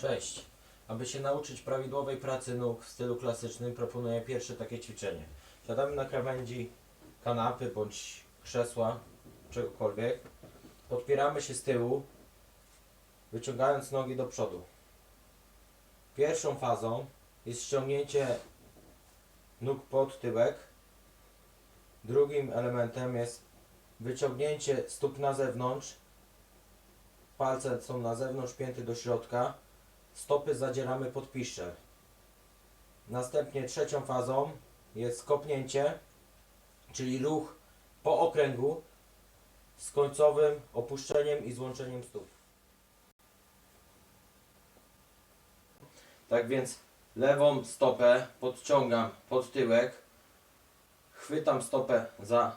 Cześć. Aby się nauczyć prawidłowej pracy nóg w stylu klasycznym, proponuję pierwsze takie ćwiczenie. Siadamy na krawędzi kanapy bądź krzesła, czegokolwiek. Podpieramy się z tyłu, wyciągając nogi do przodu. Pierwszą fazą jest ściągnięcie nóg pod tyłek. Drugim elementem jest wyciągnięcie stóp na zewnątrz. Palce są na zewnątrz, pięty do środka. Stopy zadzieramy pod piszczel. Następnie trzecią fazą jest kopnięcie, czyli ruch po okręgu z końcowym opuszczeniem i złączeniem stóp. Tak więc lewą stopę podciągam pod tyłek, chwytam stopę za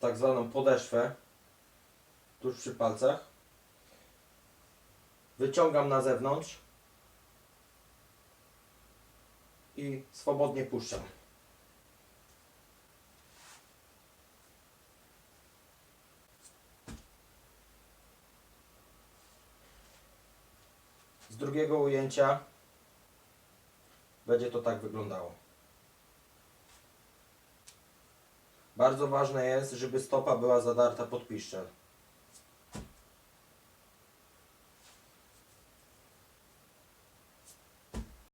tak zwaną podeszwę tuż przy palcach wyciągam na zewnątrz i swobodnie puszczam. Z drugiego ujęcia będzie to tak wyglądało. Bardzo ważne jest, żeby stopa była zadarta pod piszczel.